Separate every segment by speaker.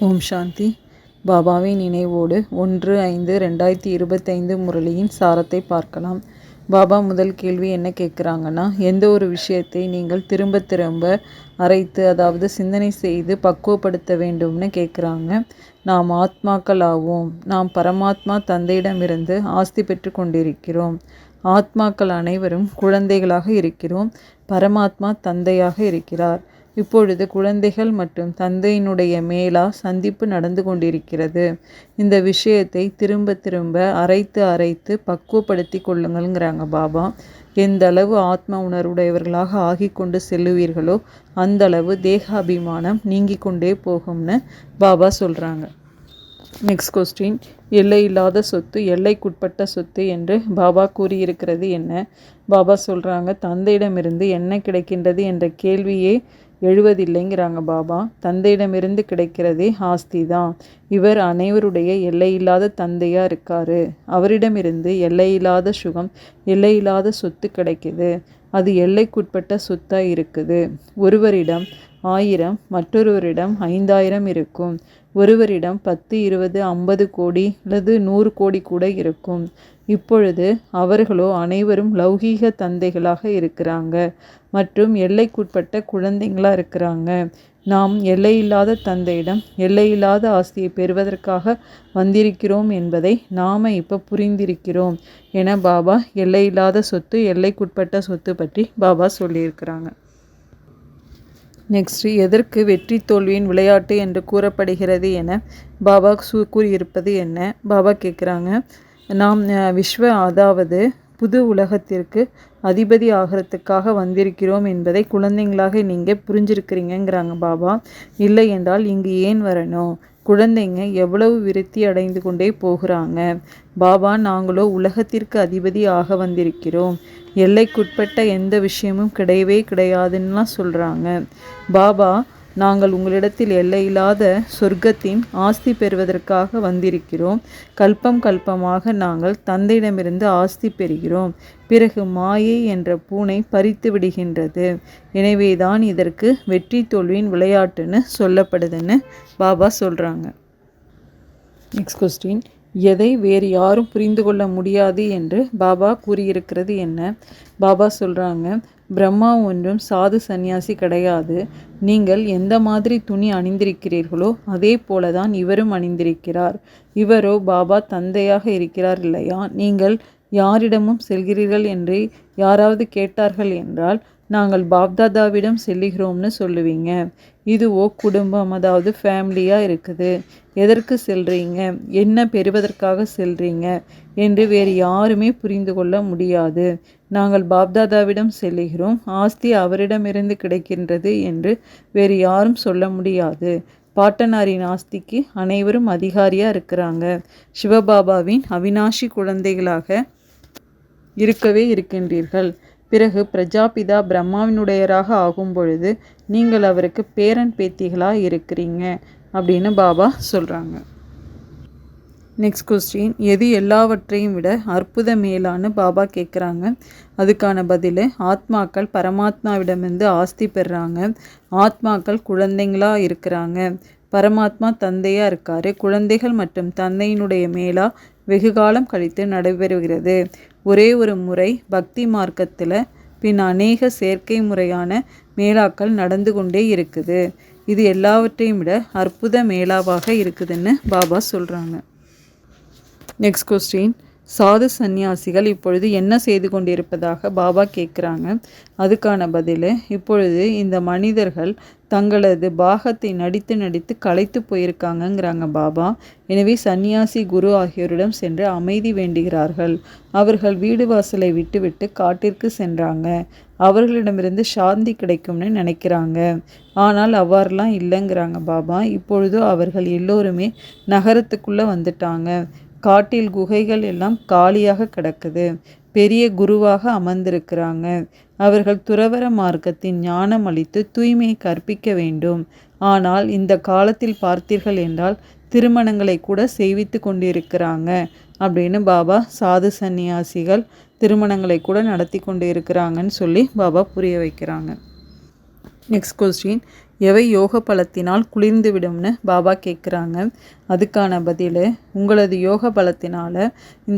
Speaker 1: ஓம் சாந்தி. பாபாவின் நினைவோடு ஒன்று ஐந்து ரெண்டாயிரத்தி இருபத்தைந்து முரளியின் சாரத்தை பார்க்கலாம். பாபா முதல் கேள்வி என்ன கேட்குறாங்கன்னா எந்த ஒரு விஷயத்தை நீங்கள் திரும்ப திரும்ப அரைத்து அதாவது சிந்தனை செய்து பக்குவப்படுத்த வேண்டும்னு கேட்குறாங்க. நாம் ஆத்மாக்கள் ஆவோம். நாம் பரமாத்மா தந்தையிடமிருந்து ஆஸ்தி பெற்று கொண்டிருக்கிறோம். ஆத்மாக்கள் அனைவரும் குழந்தைகளாக இருக்கிறோம். பரமாத்மா தந்தையாக இருக்கிறார். இப்பொழுது குழந்தைகள் மற்றும் தந்தையினுடைய மேலா சந்திப்பு நடந்து கொண்டிருக்கிறது. இந்த விஷயத்தை திரும்ப திரும்ப அரைத்து அரைத்து பக்குவப்படுத்தி கொள்ளுங்கள்ங்கிறாங்க பாபா. எந்த அளவு ஆத்ம உணர்வுடையவர்களாக ஆகி கொண்டு செல்லுவீர்களோ அந்த அளவு தேக நீங்கி கொண்டே போகும்னு பாபா சொல்கிறாங்க நெக்ஸ்ட் கொஸ்டின் எல்லை இல்லாத சொத்து எல்லைக்குட்பட்ட சொத்து என்று பாபா கூறியிருக்கிறது என்ன? பாபா சொல்கிறாங்க தந்தையிடமிருந்து என்ன கிடைக்கின்றது என்ற கேள்வியே எழுவதில்லைங்கிறாங்க பாபா. தந்தையிடமிருந்து கிடைக்கிறதே ஆஸ்தி தான். இவர் அனைவருடைய எல்லையில்லாத தந்தையாக இருக்கார். அவரிடமிருந்து எல்லையில்லாத சுகம் எல்லையில்லாத சொத்து கிடைக்குது. அது எல்லைக்குட்பட்ட சொத்தாக இருக்குது. ஒருவரிடம் ஆயிரம் மற்றொருவரிடம் ஐந்தாயிரம் இருக்கும். ஒருவரிடம் பத்து இருபது ஐம்பது கோடி அல்லது நூறு கோடி கூட இருக்கும். இப்பொழுது அவர்களோ அனைவரும் லௌகீக தந்தைகளாக இருக்கிறாங்க. மற்றும் எல்லைக்குட்பட்ட குழந்தைங்களாக இருக்கிறாங்க. நாம் எல்லையில்லாத தந்தையிடம் எல்லையில்லாத ஆஸ்தியை பெறுவதற்காக வந்திருக்கிறோம் என்பதை நாம் இப்போ புரிந்திருக்கிறோம் என பாபா எல்லையில்லாத சொத்து எல்லைக்குட்பட்ட சொத்து பற்றி பாபா சொல்லியிருக்கிறாங்க. நெக்ஸ்ட் எதற்கு வெற்றி தோல்வியின் விளையாட்டு என்று கூறப்படுகிறது என பாபா சூ கூறியிருப்பது என்ன? பாபா கேட்குறாங்க நாம் விஸ்வ அதாவது புது உலகத்திற்கு அதிபதி ஆகிறதுக்காக வந்திருக்கிறோம் என்பதை குழந்தைங்களாக நீங்கள் புரிஞ்சிருக்கிறீங்கிறாங்க பாபா. இல்லை என்றால் இங்கு ஏன் வரணும் குழந்தைங்க எவ்வளவு விருத்தி அடைந்து கொண்டே போகிறாங்க. பாபா நாங்களோ உலகத்திற்கு அதிபதி ஆக வந்திருக்கிறோம். எல்லைக்குட்பட்ட எந்த விஷயமும் கிடையவே கிடையாதுன்னெலாம் சொல்கிறாங்க பாபா நாங்கள் உங்களிடத்தில் எல்லையில்லாத சொர்க்கத்தின் ஆஸ்தி பெறுவதற்காக வந்திருக்கிறோம். கல்பம் கல்பமாக நாங்கள் தந்தையிடமிருந்து ஆஸ்தி பெறுகிறோம். பிறகு மாயை என்ற பூனை பறித்து விடுகின்றது. எனவேதான் இதற்கு வெற்றி தோல்வியின் விளையாட்டுன்னு சொல்லப்படுதுன்னு பாபா சொல்கிறாங்க நெக்ஸ்ட் கொஸ்டின் எதை வேறு யாரும் புரிந்து கொள்ள முடியாது என்று பாபா கூறியிருக்கிறது என்ன? பாபா சொல்கிறாங்க பிரம்மா ஒன்றும் சாது சந்நியாசி கிடையாது. நீங்கள் எந்த மாதிரி துணி அணிந்திருக்கிறீர்களோ அதே போலதான் இவரும் அணிந்திருக்கிறார். இவரோ பாபா தந்தையாக இருக்கிறார் இல்லையா? நீங்கள் யாரிடமும் செல்கிறீர்கள் என்று யாராவது கேட்டார்கள் என்றால் நாங்கள் பாப்தாதாவிடம் செல்லுகிறோம்னு சொல்லுவீங்க. இதுவோ குடும்பம் அதாவது ஃபேமிலியாக இருக்குது. எதற்கு செல்றீங்க? என்ன பெறுவதற்காக செல்றீங்க? என்று வேறு யாருமே புரிந்து கொள்ள முடியாது. நாங்கள் பாப்தாதாவிடம் செல்லுகிறோம். ஆஸ்தி அவரிடமிருந்து கிடைக்கின்றது என்று வேறு யாரும் சொல்ல முடியாது. பாட்டனாரின் ஆஸ்திக்கு அனைவரும் அதிகாரியாக இருக்கிறாங்க. சிவபாபாவின் அவினாஷி குழந்தைகளாக இருக்கவே இருக்கின்றீர்கள். பிறகு பிரஜாபிதா பிரம்மாவினுடையராக ஆகும் பொழுது நீங்கள் அவருக்கு பேரன் பேத்திகளாக இருக்கிறீங்க அப்படின்னு பாபா சொல்கிறாங்க நெக்ஸ்ட் கொஸ்டின் எது எல்லாவற்றையும் விட அற்புத மேலான்னு பாபா கேட்குறாங்க அதுக்கான பதில் ஆத்மாக்கள் பரமாத்மாவிடமிருந்து ஆஸ்தி பெறுறாங்க ஆத்மாக்கள் குழந்தைங்களாக இருக்கிறாங்க. பரமாத்மா தந்தையாக இருக்கார். குழந்தைகள் மற்றும் தந்தையினுடைய மேலா வெகு காலம் கழித்து நடைபெறுகிறது. ஒரே ஒரு முறை பக்தி மார்க்கத்தில் பின் அநேக செயற்கை முறையான மேலாக்கள் நடந்து கொண்டே இருக்குது. இது எல்லாவற்றையும் விட அற்புத மேலாவாக இருக்குதுன்னு பாபா சொல்கிறாங்க நெக்ஸ்ட் கொஸ்டின் சாது சந்நியாசிகள் இப்பொழுது என்ன செய்து கொண்டிருப்பதாக பாபா கேட்குறாங்க. அதுக்கான பதில் இப்பொழுது இந்த மனிதர்கள் தங்களது பாகத்தை நடித்து நடித்து களைத்து போயிருக்காங்கங்கிறாங்க பாபா. எனவே சந்நியாசி குரு ஆகியோரிடம் சென்று அமைதி வேண்டுகிறார்கள். அவர்கள் வீடு வாசலை விட்டுவிட்டு காட்டிற்கு சென்றாங்க. அவர்களிடமிருந்து சாந்தி கிடைக்கும்னு நினைக்கிறாங்க. ஆனால் அவ்வாறுலாம் இல்லைங்கிறாங்க பாபா. இப்பொழுது அவர்கள் எல்லோருமே நகரத்துக்குள்ளே வந்துட்டாங்க. காட்டில் குகைகள் எல்லாம் காலியாக கிடக்குது. பெரிய குருவாக அமர்ந்திருக்கிறாங்க. அவர்கள் துறவர மார்க்கத்தின் ஞானம் அளித்து தூய்மையை கற்பிக்க வேண்டும். ஆனால் இந்த காலத்தில் பார்த்தீர்கள் என்றால் திருமணங்களை கூட செய்வித்து கொண்டிருக்கிறாங்க அப்படின்னு பாபா சாது சந்நியாசிகள் திருமணங்களை கூட நடத்தி கொண்டு இருக்கிறாங்கன்னு சொல்லி பாபா புரிய வைக்கிறாங்க. நெக்ஸ்ட் கொஸ்டின் எவை யோக பலத்தினால் குளிர்ந்து விடும்னு பாபா கேட்குறாங்க. அதுக்கான பதில் உங்களது யோக பலத்தினால்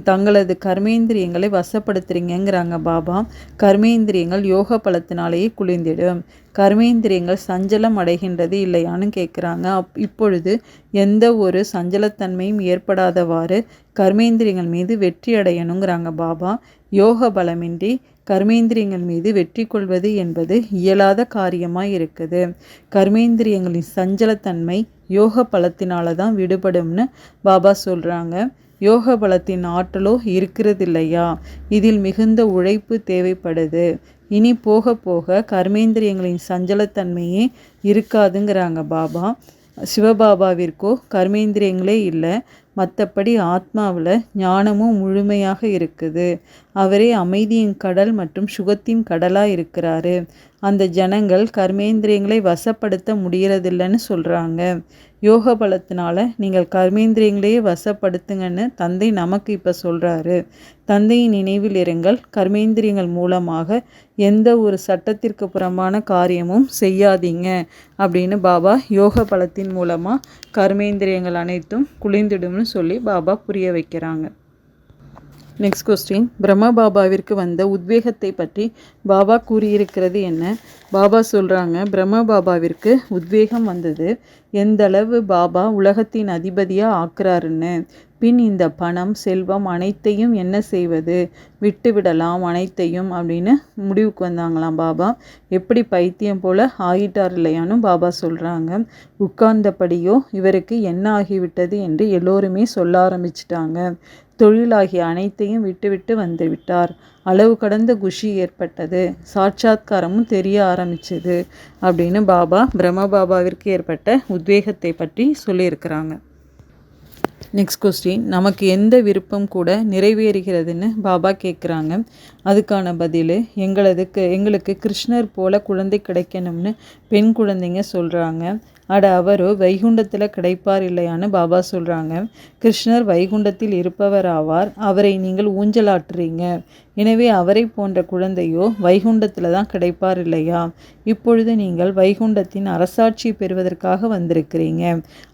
Speaker 1: தங்களது கர்மேந்திரியங்களை வசப்படுத்துறீங்கிறாங்க பாபா. கர்மேந்திரியங்கள் யோக பலத்தினாலேயே குளிர்ந்திடும். கர்மேந்திரியங்கள் சஞ்சலம் அடைகின்றது இல்லையான்னு கேட்குறாங்க அப் இப்பொழுது எந்த ஒரு சஞ்சலத்தன்மையும் ஏற்படாதவாறு கர்மேந்திரியங்கள் மீது வெற்றி அடையணுங்கிறாங்க பாபா. யோக பலமின்றி கர்மேந்திரியங்கள் மீது வெற்றி கொள்வது என்பது இயலாத காரியமாக இருக்குது. கர்மேந்திரியங்களின் சஞ்சலத்தன்மை யோக பலத்தினால தான் விடுபடும்னு பாபா சொல்கிறாங்க யோக பலத்தின் ஆற்றலோ இருக்கிறது இல்லையா இதில் மிகுந்த உழைப்பு தேவைப்படுது. இனி போக போக கர்மேந்திரியங்களின் சஞ்சலத்தன்மையே இருக்காதுங்கிறாங்க பாபா. சிவபாபாவிற்கோ கர்மேந்திரியங்களே இல்லை. மற்றபடி ஆத்மாவில் ஞானமும் முழுமையாக இருக்குது. அவரே அமைதியின் கடல் மற்றும் சுகத்தின் கடலாக இருக்கிறாரு. அந்த ஜனங்கள் கர்மேந்திரியங்களை வசப்படுத்த முடியறதில்லைன்னு சொல்கிறாங்க யோக பலத்தினால நீங்கள் கர்மேந்திரியங்களையே வசப்படுத்துங்கன்னு தந்தை நமக்கு இப்போ சொல்கிறாரு தந்தையின் நினைவில் இருங்கள் கர்மேந்திரியங்கள் மூலமாக எந்த ஒரு சட்டத்திற்கு புறம்பான காரியமும் செய்யாதீங்க அப்படின்னு பாபா யோக பலத்தின் மூலமாக கர்மேந்திரியங்கள் அனைத்தும் குளிர்ந்திடும்னு சொல்லி பாபா புரிய வைக்கிறாங்க. நெக்ஸ்ட் கொஸ்டின் பிரம்ம பாபாவிற்கு வந்த உத்வேகத்தை பற்றி பாபா கூறியிருக்கிறது என்ன? பாபா சொல்கிறாங்க பிரம்ம பாபாவிற்கு உத்வேகம் வந்தது எந்தளவு பாபா உலகத்தின் அதிபதியாக ஆக்குறாருன்னு? பின் இந்த பணம் செல்வம் அனைத்தையும் என்ன செய்வது? விட்டு விடலாம் அனைத்தையும் அப்படின்னு முடிவுக்கு வந்தாங்களாம் பாபா. எப்படி பைத்தியம் போல் ஆகிட்டார் இல்லையான்னு பாபா சொல்கிறாங்க உட்கார்ந்தபடியோ இவருக்கு என்ன ஆகிவிட்டது என்று எல்லோருமே சொல்ல ஆரம்பிச்சிட்டாங்க. தொழிலாகிய அனைத்தையும் விட்டுவிட்டு வந்து விட்டார். அளவு கடந்த குஷி ஏற்பட்டது. சாட்சாத்காரமும் தெரிய ஆரம்பிச்சது அப்படின்னு பாபா பிரம்ம பாபாவிற்கு ஏற்பட்ட உத்வேகத்தை பற்றி சொல்லியிருக்கிறாங்க. நெக்ஸ்ட் கொஸ்டின் நமக்கு எந்த விருப்பம் கூட நிறைவேறுகிறதுன்னு பாபா கேட்குறாங்க. அதுக்கான பதில் எங்களதுக்கு எங்களுக்கு கிருஷ்ணர் போல குழந்தை கிடைக்கணும்னு பெண் குழந்தைங்க சொல்கிறாங்க அட அவரோ வைகுண்டத்தில் கிடைப்பார் இல்லையான்னு பாபா சொல்கிறாங்க கிருஷ்ணர் வைகுண்டத்தில் இருப்பவர் ஆவார் அவரை நீங்கள் ஊஞ்சலாட்டுறீங்க எனவே அவரை போன்ற குழந்தையோ வைகுண்டத்தில் தான் கிடைப்பார் இல்லையா? இப்பொழுது நீங்கள் வைகுண்டத்தின் அரசாட்சி பெறுவதற்காக வந்திருக்கிறீங்க.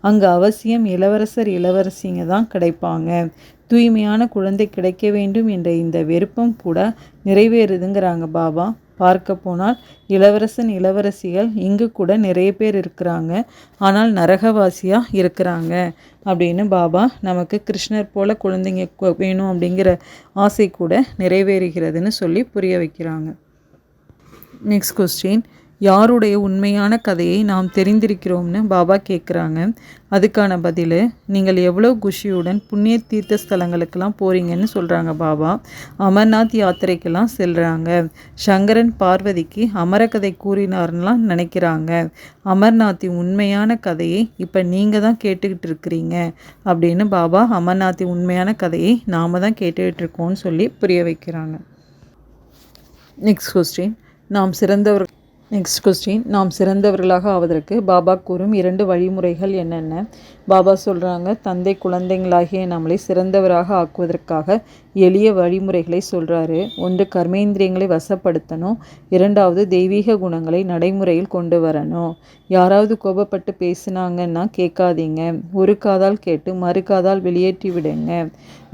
Speaker 1: அங்கே அவசியம் இளவரசர் இளவரசிங்க தான் கிடைப்பாங்க. தூய்மையான குழந்தை கிடைக்க வேண்டும் என்ற இந்த விருப்பம் கூட நிறைவேறுதுங்கிறாங்க பாபா. பார்க்க போனால் இளவரசன் இளவரசிகள் இங்கு கூட நிறைய பேர் இருக்கிறாங்க. ஆனால் நரகவாசியாக இருக்கிறாங்க அப்படின்னு பாபா நமக்கு கிருஷ்ணர் போல குழந்தைங்க வேணும் அப்படிங்கிற ஆசை கூட நிறைவேறுகிறதுன்னு சொல்லி புரிய வைக்கிறாங்க. நெக்ஸ்ட் கொஸ்டின் யாருடைய உண்மையான கதையை நாம் தெரிந்திருக்கிறோம்னு பாபா கேட்குறாங்க அதுக்கான பதில் நீங்கள் எவ்வளோ குஷியுடன் புண்ணிய தீர்த்த ஸ்தலங்களுக்கெல்லாம் போகிறீங்கன்னு சொல்கிறாங்க பாபா. அமர்நாத் யாத்திரைக்கெல்லாம் செல்கிறாங்க சங்கரன் பார்வதிக்கு அமரக்கதை கூறினார்லாம் நினைக்கிறாங்க. அமர்நாத்தின் உண்மையான கதையை இப்போ நீங்கள் தான் கேட்டுக்கிட்டு இருக்கிறீங்க அப்படின்னு பாபா அமர்நாத்தின் உண்மையான கதையை நாம் தான் கேட்டுக்கிட்டு இருக்கோம்னு சொல்லி புரிய வைக்கிறாங்க. நெக்ஸ்ட் கொஸ்டின் நாம் சிறந்தவர் நெக்ஸ்ட் கொஸ்டின் நாம் சிறந்தவர்களாக ஆவதற்கு பாபா கூறும் இரண்டு வழிமுறைகள் என்னென்ன? பாபா சொல்கிறாங்க தந்தை குழந்தைங்களாகிய நம்மளை சிறந்தவராக ஆக்குவதற்காக எளிய வழிமுறைகளை சொல்கிறாரு ஒன்று கர்மேந்திரியங்களை வசப்படுத்தணும். இரண்டாவது தெய்வீக குணங்களை நடைமுறையில் கொண்டு வரணும். யாராவது கோபப்பட்டு பேசினாங்கன்னா கேட்காதீங்க. ஒரு காதால் கேட்டு மறு காதால் வெளியேற்றி விடுங்க.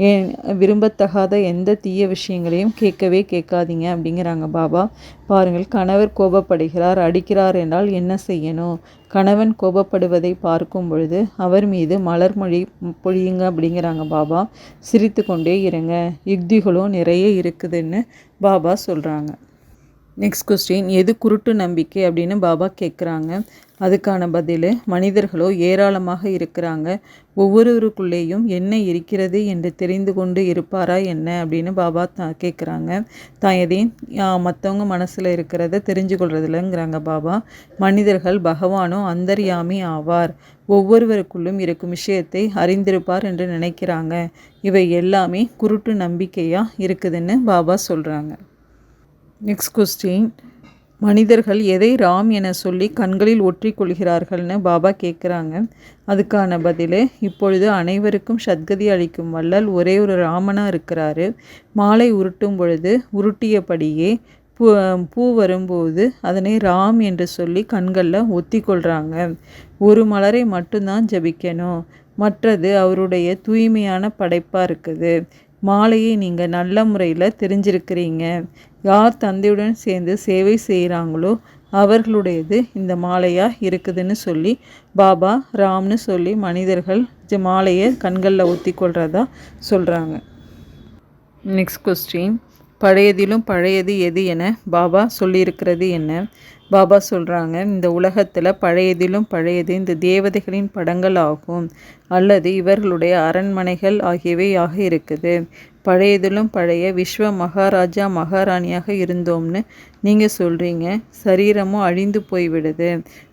Speaker 1: ஏன் விரும்பத்தகாத எந்த தீய விஷயங்களையும் கேட்கவே கேட்காதீங்க அப்படிங்கிறாங்க பாபா. பாருங்கள் கணவர் கோபப்படுகிறார் அடிக்கிறார் என்றால் என்ன செய்யணும்? கணவன் கோபப்படுவதை பார்க்கும் பொழுது அவர் மீது மலர் மொழி பொழியுங்க அப்படிங்கிறாங்க பாபா. சிரித்து கொண்டே இருங்க. யுக்திகளும் நிறைய இருக்குதுன்னு பாபா சொல்கிறாங்க நெக்ஸ்ட் கொஸ்டின் எது குருட்டு நம்பிக்கை அப்படின்னு பாபா கேட்குறாங்க அதுக்கான பதில் மனிதர்களோ ஏராளமாக இருக்கிறாங்க. ஒவ்வொருவருக்குள்ளேயும் என்ன இருக்கிறது என்று தெரிந்து கொண்டு இருப்பாரா என்ன அப்படின்னு பாபா தா கேட்குறாங்க தான் எதையும் மற்றவங்க மனசில் இருக்கிறத தெரிஞ்சு கொள்றதில்லங்கிறாங்க பாபா. மனிதர்கள் பகவானோ அந்தர்யாமி ஆவார். ஒவ்வொருவருக்குள்ளும் இருக்கும் விஷயத்தை அறிந்திருப்பார் என்று நினைக்கிறாங்க. இவை எல்லாமே குருட்டு நம்பிக்கையாக இருக்குதுன்னு பாபா சொல்கிறாங்க நெக்ஸ்ட் கொஸ்டின் மனிதர்கள் எதை ராம் என சொல்லி கண்களில் ஒற்றிக்கொள்கிறார்கள்னு பாபா கேட்குறாங்க அதுக்கான பதில் இப்பொழுது அனைவருக்கும் சத்கதி அளிக்கும் வள்ளல் ஒரே ஒரு ராமனாக இருக்கிறாரு. மாலை உருட்டும் பொழுது உருட்டியபடியே பூ பூ வரும்போது அதனை ராம் என்று சொல்லி கண்களில் ஒத்தி கொள்கிறாங்க ஒரு மலரை மட்டும்தான் ஜபிக்கணும். மற்றது அவருடைய தூய்மையான படைப்பாக இருக்குது. மாலையை நீங்கள் நல்ல முறையில் தெரிஞ்சிருக்கிறீங்க. யார் தந்தையுடன் சேர்ந்து சேவை செய்கிறாங்களோ அவர்களுடையது இந்த மாலையாக இருக்குதுன்னு சொல்லி பாபா ராம்னு சொல்லி மனிதர்கள் மாலையை கண்களில் ஊற்றி கொள்கிறதா சொல்கிறாங்க நெக்ஸ்ட் கொஸ்டின் பழையதிலும் பழையது எது என பாபா சொல்லியிருக்கிறது என்ன? பாபா சொல்கிறாங்க இந்த உலகத்தில் பழையதிலும் பழையது இந்த தேவதைகளின் படங்கள் ஆகும். அல்லது இவர்களுடைய அரண்மனைகள் ஆகியவையாக இருக்குது. பழையதிலும் பழைய விஸ்வ மகாராஜா மகாராணியாக இருந்தோம்னு நீங்கள் சொல்கிறீங்க சரீரமும் அழிந்து போய்விடுது.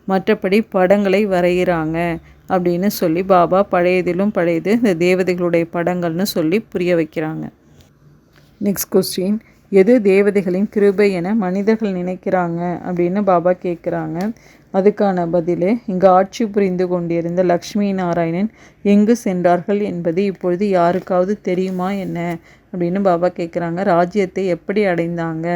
Speaker 1: மற்றபடி படங்களை வரைகிறாங்க அப்படின்னு சொல்லி பாபா பழையதிலும் பழையது இந்த தேவதைகளுடைய படங்கள்னு சொல்லி புரிய வைக்கிறாங்க. நெக்ஸ்ட் கொஸ்டின் எது தேவதைகளின் கிருபை என மனிதர்கள் நினைக்கிறாங்க? அப்படின்னு பாபா கேட்குறாங்க அதுக்கான பதில் இங்கு ஆட்சி புரிந்து கொண்டிருந்த லக்ஷ்மி நாராயணன் எங்கு சென்றார்கள் என்பது இப்பொழுது யாருக்காவது தெரியுமா என்ன? அப்படின்னு பாபா கேட்குறாங்க ராஜ்யத்தை எப்படி அடைந்தாங்க?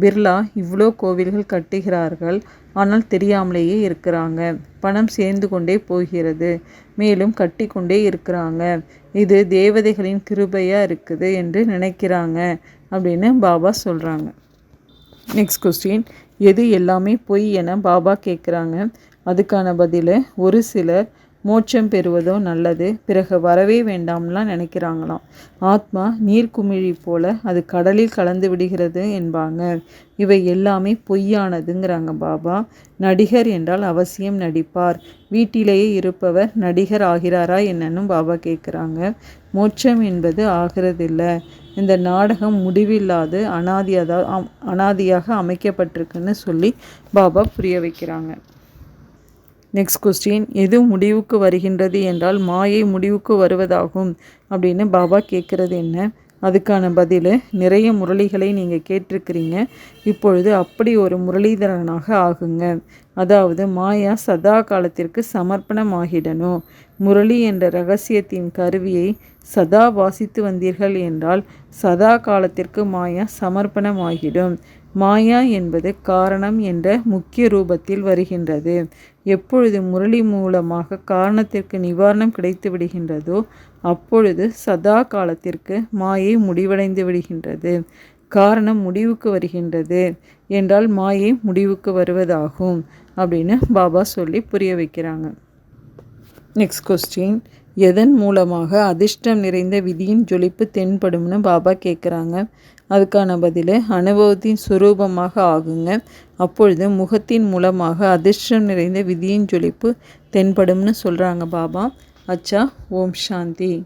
Speaker 1: பிர்லா இவ்வளோ கோவில்கள் கட்டுகிறார்கள் ஆனால் தெரியாமலேயே இருக்கிறாங்க. பணம் சேர்ந்து கொண்டே போகிறது மேலும் கட்டி கொண்டே இருக்கிறாங்க. இது தேவதைகளின் கிருபையாக இருக்குது என்று நினைக்கிறாங்க அப்படின்னு பாபா சொல்கிறாங்க நெக்ஸ்ட் கொஸ்டின் எது எல்லாமே பொய் என பாபா கேட்குறாங்க அதுக்கான பதில் ஒரு சிலர் மோட்சம் பெறுவதோ நல்லது. பிறகு வரவே வேண்டாம்லாம் நினைக்கிறாங்களாம். ஆத்மா நீர்க்குமிழி போல அது கடலில் கலந்து விடுகிறது என்பாங்க. இவை எல்லாமே பொய்யானதுங்கிறாங்க பாபா. நடிகர் என்றால் அவசியம் நடிப்பார். வீட்டிலேயே இருப்பவர் நடிகர் ஆகிறாரா என்னன்னு பாபா கேட்குறாங்க மோட்சம் என்பது ஆகிறதில்லை. இந்த நாடகம் முடிவில்லாது அனாதியாக அனாதியாக அமைக்கப்பட்டிருக்குன்னு சொல்லி பாபா புரிய வைக்கிறாங்க. நெக்ஸ்ட் கொஸ்டின் எது முடிவுக்கு வருகின்றது என்றால் மாயை முடிவுக்கு வருவதாகும் அப்படின்னு பாபா கேட்குறது என்ன? அதுக்கான பதில் நிறைய முரளிகளை நீங்கள் கேட்டிருக்கிறீங்க. இப்பொழுது அப்படி ஒரு முரளிதரனாக ஆகுங்க. அதாவது மாயா சதா காலத்திற்கு சமர்ப்பணமாகிடணும். முரளி என்ற ரகசியத்தின் கருவியை சதா வாசித்து வந்தீர்கள் என்றால் சதா காலத்திற்கு மாயா சமர்ப்பணமாகிடும். மாயா என்பது காரணம் என்ற முக்கிய ரூபத்தில் வருகின்றது. எப்பொழுது முரளி மூலமாக காரணத்திற்கு நிவாரணம் கிடைத்து விடுகின்றதோ அப்பொழுது சதா காலத்திற்கு மாயை முடிவடைந்து விடுகின்றது. காரணம் முடிவுக்கு வருகின்றது என்றால் மாயை முடிவுக்கு வருவதாகும் அப்படின்னு பாபா சொல்லி புரிய வைக்கிறாங்க. நெக்ஸ்ட் கொஸ்டின் எதன் மூலமாக அதிர்ஷ்டம் நிறைந்த விதியின் ஜொலிப்பு தென்படும்னு பாபா கேட்குறாங்க அதுக்கான பதில் அனுபவத்தின் சுரூபமாக ஆகுங்க. அப்பொழுது முகத்தின் மூலமாக அதிர்ஷ்டம் நிறைந்த விதியின் ஜொலிப்பு தென்படும்னு சொல்கிறாங்க பாபா. அச்சா ஓம் சாந்தி.